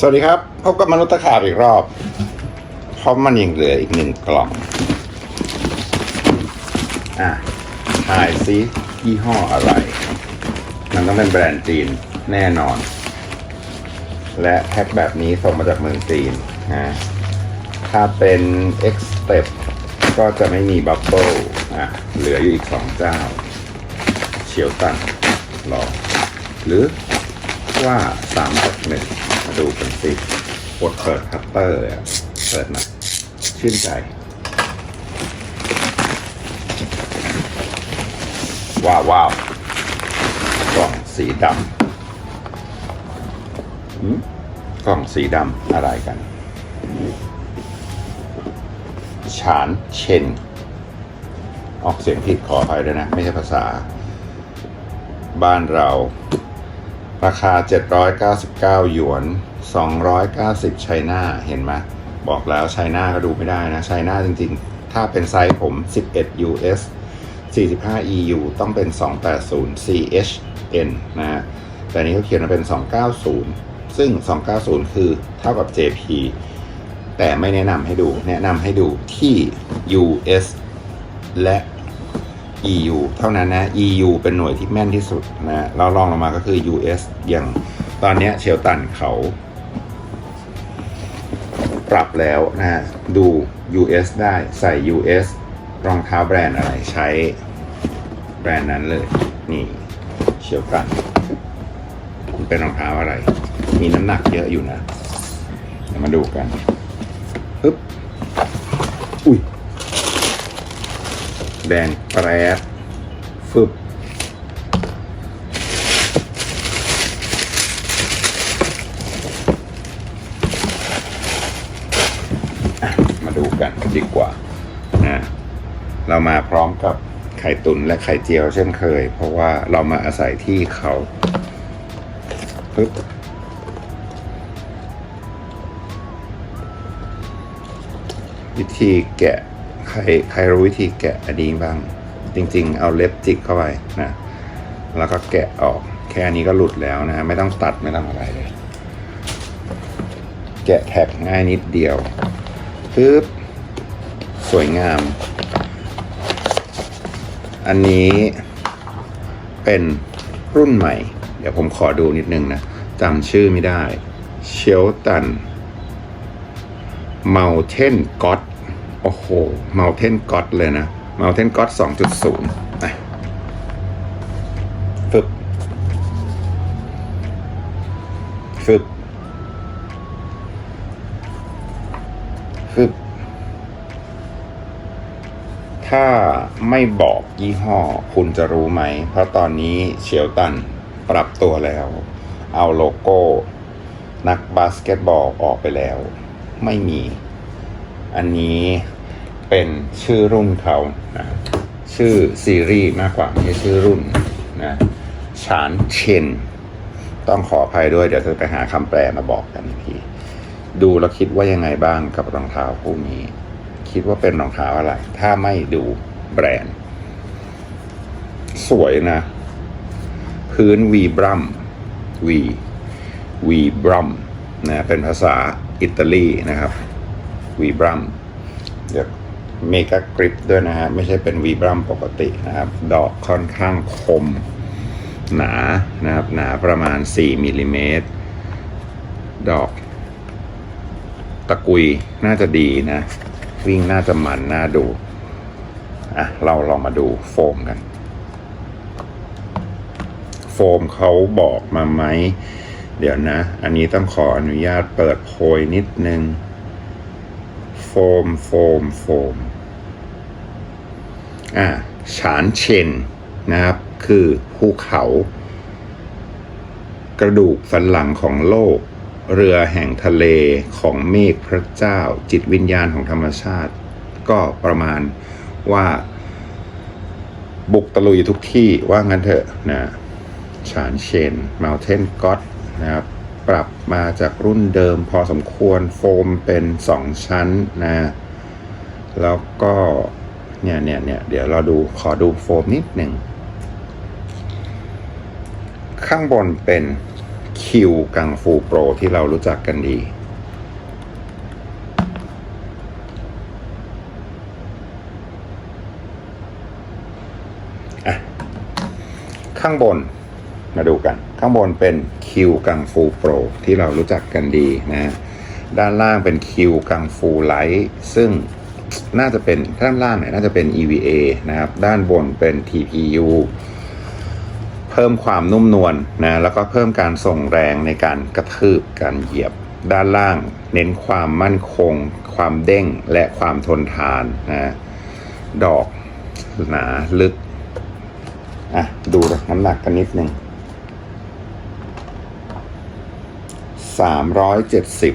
สวัสดีครับพบกับมนุษย์ตะขาบอีกรอบเพราะมันยังเหลืออีกหนึ่งกล่อง อะถ่ายซิยี่ห้ออะไร มันต้องเป็นแบรนด์จีนแน่นอน และแพ็คแบบนี้ส่งมาจากเมืองจีนนะถ้าเป็น X Step ก็จะไม่มีบับเบิลอะเหลืออยู่อีกสองเจ้าเฉียวตันรอหรือว่าสามกับหนึ่ง มาดูกันสิกดเปิดคัตเตอร์เลยอะเปิดมาชื่นใจ ว้าวว้าวกล่องสีดำหืมกล่องสีดำอะไรกันฉานเชน ออกเสียงผิดขออภัยด้วยนะ ไม่ใช่ภาษา บ้านเรา ราคา 799 หยวน 290ไชน่าเห็นไหมบอกแล้วไชน่าก็ดูไม่ได้นะไชน่าจริงๆ ถ้าเป็นไซส์ผม 11 US 45 EU ต้องเป็น 280 CHN นะฮะแต่นี้เขาเขียนมาเป็น 290 ซึ่ง 290 คือเท่ากับ JP แต่ไม่แนะนำให้ดู แนะนำให้ดูที่ US และ EU เท่านั้นนะ EU เป็นหน่วยที่แม่นที่สุดนะเราลองลงมาก็คือ US อย่างตอนนี้เชลตันเขา ปรับแล้วนะดู US ได้ใส่ US รองเท้าแบรนด์อะไรใช้แบรนด์นั้นเลย นี่เชลตันมันเป็นรองเท้าอะไร มีน้ำหนักเยอะอยู่นะ เดี๋ยวมาดูกันปึ๊บอุ้ย แดงแปรดฟึบมาดูกันดีกว่านะเรามาพร้อมกับไข่ตุนและไข่เจียวเช่นเคย เพราะว่าเรามาอาศัยที่เขาปึ๊บวิธีแกะ รใครรู้วิธีแกะอันนี้บ้าง จริง ๆ เอาเล็บจิกเข้าไปนะแล้วก็แกะออกแค่นี้ก็หลุดแล้วนะไม่ต้องตัดไม่ต้องอะไรเลย แกะแท็กง่ายนิดเดียวปึ๊บสวยงาม อันนี้เป็นรุ่นใหม่ เดี๋ยวผมขอดูนิดนึงนะจำชื่อไม่ได้เชลตัน Mountain God โอ้โห Mountain God เลยนะ Mountain God 2.0นะฟึบฟึบฟึบถ้าไม่บอกยี่ห้อคุณจะรู้ไหม เพราะตอนนี้เชียวตันปรับตัวแล้ว เอาโลโก้ นักบาสเกตบอลออกไปแล้ว ไม่มี อันนี้ เป็นชื่อรุ่นเขานะชื่อซีรีส์มากกว่าไม่ใช่ชื่อรุ่นนะฉานเชนต้องขออภัยด้วยเดี๋ยวจะไปหาคำแปลมาบอกกันอีกทีดูแล้วคิดว่ายังไงบ้างกับรองเท้าคู่นี้ คิดว่าเป็นรองเท้าอะไร ถ้าไม่ดูแบรนด์ สวยนะ พื้นวีบรัมวีวีบรัมนะเป็นภาษาอิตาลีนะครับวีบรัม เมกากริปด้วยนะฮะ ไม่ใช่เป็นวีบรัมปกตินะครับ ดอกค่อนข้างคม หนานะครับ หนาประมาณ 4มิลลิเมตร ดอก ตะกุยน่าจะดีนะ วิ่งน่าจะมันน่าดู อะ เราลองมาดูโฟมกัน โฟมเขาบอกมาไหม เดี๋ยวนะ อันนี้ต้องขออนุญาตเปิดโพยนิดนึง มโฟมโฟมอ่าฉานเชนนะครับ คือภูเขา กระดูกสันหลังของโลก เรือแห่งทะเลของเมฆพระเจ้า จิตวิญญาณของธรรมชาติ ก็ประมาณว่าบุกตะลุยทุกที่ว่างั้นเถอะนะฉานเชน Mountain God นะครับ ปรับมาจากรุ่นเดิมพอสมควรโฟมเป็นสองชั้นนะ แล้วก็เนี่ยเนี่ยเนี่ยเดี๋ยวเราดูขอดูโฟมนิดหนึ่ง ข้างบนเป็นคิวกังฟูโปรที่เรารู้จักกันดีอะข้างบน มาดูกัน ข้างบนเป็นคิวกังฟูโปรที่เรารู้จักกันดีนะด้านล่างเป็นคิวกังฟูไลท์ซึ่งน่าจะเป็นด้านล่างเนี่ยน่าจะเป็น EVA นะครับ ด้านบนเป็น TPU เพิ่มความนุ่มนวลนะแล้วก็เพิ่มการส่งแรงในการกระทืบการเหยียบ ด้านล่างเน้นความมั่นคง ความเด้งและความทนทานนะดอกหนาลึกอะดูน้ำหนักกันนิดนึง สามร้อยเจ็ดสิบ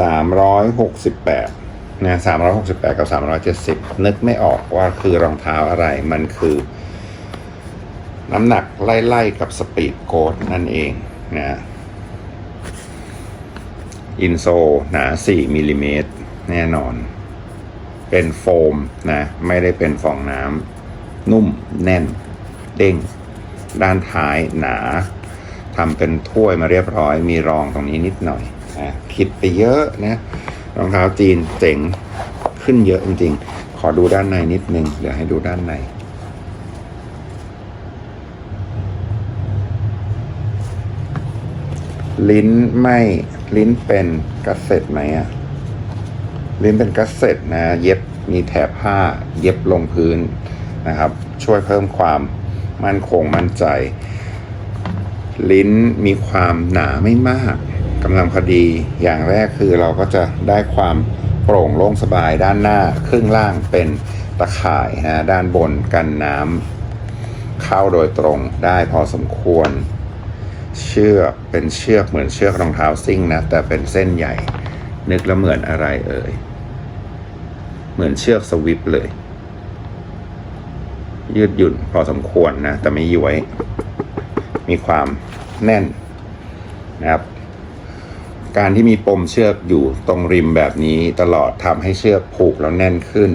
สามร้อยหกสิบแปดนะสามร้อยหกสิบแปดกับสามร้อยเจ็ดสิบนึกไม่ออกว่าคือรองเท้าอะไรมันคือ น้ำหนักไล่ๆกับสปีดโกดนั่นเองนะอินโซหนา 4มิลลิเมตรแน่นอน เป็นโฟมนะ ไม่ได้เป็นฟองน้ำนุ่มแน่น เด้ง ด้านท้ายหนาทำเป็นถ้วยมาเรียบร้อย มีรองตรงนี้นิดหน่อยนะคิดไปเยอะนะรองเท้าจีนเจ๋งขึ้นเยอะจริงๆ ขอดูด้านในนิดนึง เดี๋ยวให้ดูด้านในลิ้นไม่ลิ้นเป็นกัสเซ็ตไหมอะ ลิ้นเป็นกัสเซ็ตนะเย็บมีแถบผ้าเย็บลงพื้นนะครับ ช่วยเพิ่มความมั่นคงมั่นใจ ลิ้นมีความหนาไม่มากกำลังพอดีอย่างแรกคือเราก็จะได้ความโปร่งโล่งสบายด้านหน้าครึ่งล่างเป็นตะข่ายนะด้านบนกันน้ำเข้าโดยตรงได้พอสมควร เชือกเป็นเชือกเหมือนเชือกรองเท้าซิ่งนะแต่เป็นเส้นใหญ่นึกแล้วเหมือนอะไรเอ่ย เหมือนเชือกสวิปเลย ยืดหยุ่นพอสมควรนะ แต่ไม่ย้วย มีความแน่นนะครับ การที่มีปมเชือกอยู่ตรงริมแบบนี้ตลอดทำให้เชือกผูกแล้วแน่นขึ้น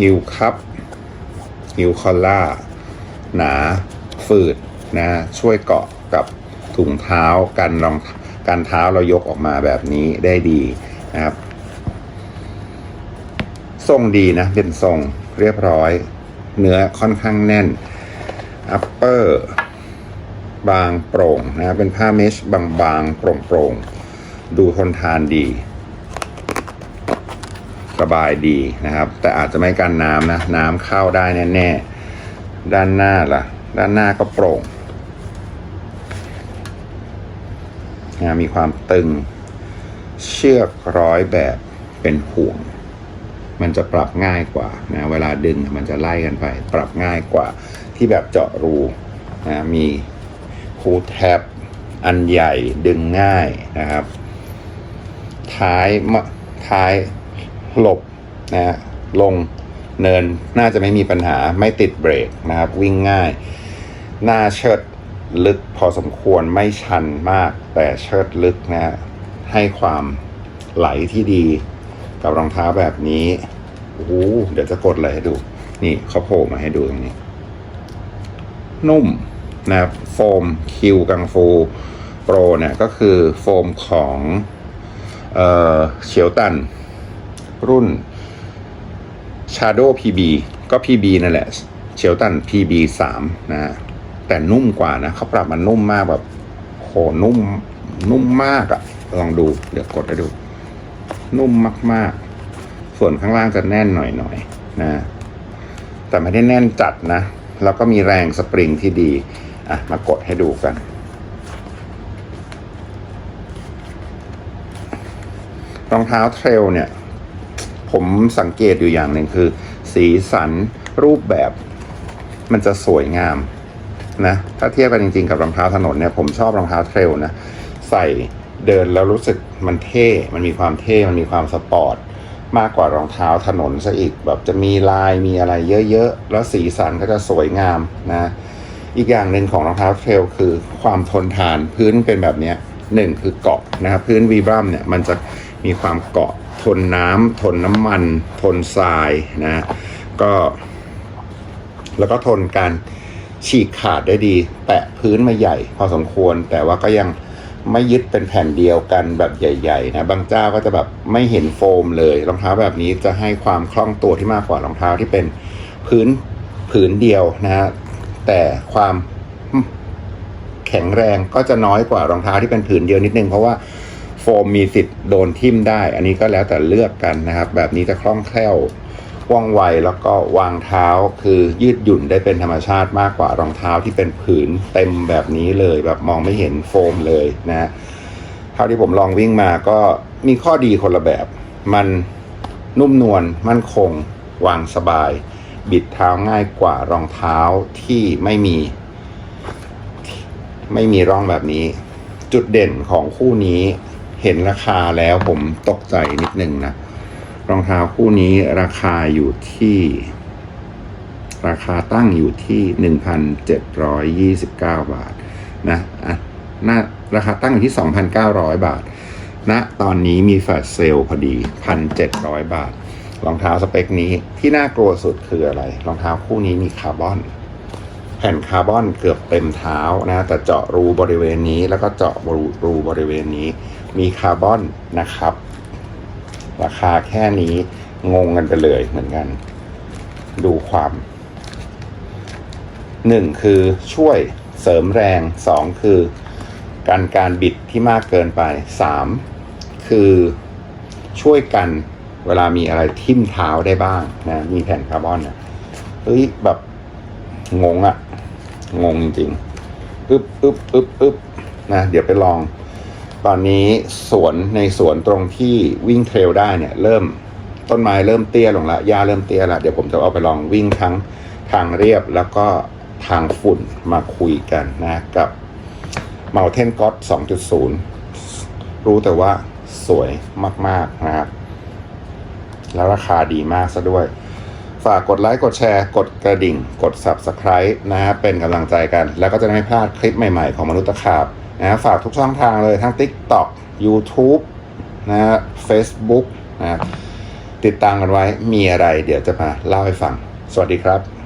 ฮิวคัพฮิวคอลล่า หนา ฝืดนะ ช่วยเกาะกับถุงเท้ากันรอง กันเท้าเรายกออกมาแบบนี้ได้ดีนะครับ ทรงดีนะ เป็นทรงเรียบร้อย เนื้อค่อนข้างแน่น อัปเปอร์ บางโปร่งนะ เป็นผ้าเมชบางๆ โปร่งๆ ดูทนทานดีสบายดีนะครับ แต่อาจจะไม่กันน้ำนะ น้ำเข้าได้แน่ๆด้านหน้าล่ะ ด้านหน้าก็โปร่ง นะมีความตึง เชือกร้อยแบบเป็นห่วง มันจะปรับง่ายกว่านะเวลาดึงมันจะไล่กันไป ปรับง่ายกว่าที่แบบเจาะรูนะมีคูแท็บอันใหญ่ดึงง่ายนะครับ ท้ายมท้ายหลบนะฮะลงเนินน่าจะไม่มีปัญหาไม่ติดเบรกนะครับ วิ่งง่าย หน้าเชิด ลึกพอสมควรไม่ชันมากแต่เชิดลึกนะฮะให้ความไหลที่ดีกับรองเท้าแบบนี้โอ้โหเดี๋ยวจะกดเลยให้ดู นี่เขาโผล่มาให้ดูตรงนี้ นุ่มนะครับโฟมคิวกังฟูโปรเนี่ยก็คือโฟมของเอ่อเฉียวตัน รุ่น Shadow PB ก็ PB นั่นแหละเฉียวตัน PB 3นะฮะ แต่นุ่มกว่านะเขาปรับมันนุ่มมากแบบโหนุ่มนุ่มมากอะลองดูเดี๋ยวกดให้ดู นุ่มมากๆ ส่วนข้างล่างจะแน่นหน่อยๆนะ แต่ไม่ได้แน่นจัดนะแล้วก็มีแรงสปริงที่ดี อะ มากดให้ดูกัน รองเท้าเทรลเนี่ย ผมสังเกตอยู่อย่างหนึ่งคือ สีสันรูปแบบ มันจะสวยงาม นะถ้าเทียบกันจริงๆกับรองเท้าถนนเนี่ยผมชอบรองเท้าเทรลนะใส่เดินแล้วรู้สึกมันเท่ มันมีความเท่ มันมีความสปอร์ตมากกว่ารองเท้าถนนซะอีกแบบจะมีลายมีอะไรเยอะๆ แล้วสีสันก็จะสวยงามนะ อีกอย่างหนึ่งของรองเท้าเทรลคือความทนทานพื้นเป็นแบบนี้หนึ่งคือเกาะนะครับพื้นวีบรัมเนี่ยมันจะมีความเกาะทนน้ำทนน้ำมัน ทนทรายนะก็ แล้วก็ทนการ ฉีกขาดได้ดีแปะพื้นมาใหญ่ พอสมควร แต่ว่าก็ยังไม่ยึดเป็นแผ่นเดียวกันแบบใหญ่ ๆ นะบางเจ้าก็จะแบบไม่เห็นโฟมเลยรองเท้าแบบนี้จะให้ความคล่องตัวที่มากกว่ารองเท้าที่เป็นพื้นผืนเดียวนะฮะแต่ความแข็งแรงก็จะน้อยกว่ารองเท้าที่เป็นผืนเดียวนิดนึง เพราะว่าโฟมมีสิทธิ์โดนทิ่มได้ อันนี้ก็แล้วแต่เลือกกันนะครับ แบบนี้จะคล่องแคล่ว ว่องไวแล้วก็วางเท้าคือยืดหยุ่นได้เป็นธรรมชาติมากกว่ารองเท้าที่เป็นผืนเต็มแบบนี้เลยแบบมองไม่เห็นโฟมเลยนะเท่าที่ผมลองวิ่งมาก็มีข้อดีคนละแบบ มันนุ่มนวลมั่นคง วางสบาย บิดเท้าง่ายกว่ารองเท้าที่ไม่มี ไม่มีร่องแบบนี้ จุดเด่นของคู่นี้เห็นราคาแล้วผมตกใจนิดนึงนะ รองเท้าคู่นี้ราคาอยู่ที่ ราคาตั้งอยู่ที่หนึ่งพันเจ็ดร้อยยี่สิบเก้าบาทนะอะน่าราคาตั้งอยู่ที่สองพันเก้าร้อยบาทณนะตอนนี้มีแฟลชเซลพอดีพันเจ็ดร้อยบาท รองเท้าสเปคนี้ที่น่ากลัวสุดคืออะไร รองเท้าคู่นี้มีคาร์บอน แผ่นคาร์บอนเกือบเต็มเท้านะ แต่เจาะรูบริเวณนี้แล้วก็เจาะรูรูบริเวณนี้ มีคาร์บอนนะครับ ราคาแค่นี้งงกันไปเลยเหมือนกัน ดูความหนึ่งคือช่วยเสริมแรงสองคือ การการบิดที่มากเกินไปสามคือช่วยกันเวลามีอะไรทิ่มเท้าได้บ้างนะมีแผ่นคาร์บอนนะเฮ้ยแบบงงอะงงจริงๆอึบอึบอึบอึบนะเดี๋ยวไปลอง ตอนนี้สวนในสวนตรงที่วิ่งเทรลได้เนี่ย เริ่มต้นไม้เริ่มเตี้ยลงละหญ้าเริ่มเตี้ยละเดี๋ยวผมจะเอาไปลองวิ่งทั้งทางเรียบแล้วก็ทางฝุ่นมาคุยกันนะกับ Mountain God 2.0 รู้แต่ว่าสวยมาก ๆ นะครับ แล้วราคาดีมากซะด้วย ฝากกดไลค์ กดแชร์ กดกระดิ่ง กด Subscribe นะฮะเป็นกำลังใจกัน แล้วก็จะไม่พลาดคลิปใหม่ ๆ ของมนุษย์ตะขาบ นะฝากทุกช่องทางเลยทั้ง TikTok YouTube นะฮะ Facebook นะฮะติดตามกันไว้มีอะไร เดี๋ยวจะมาเล่าให้ฟัง สวัสดีครับ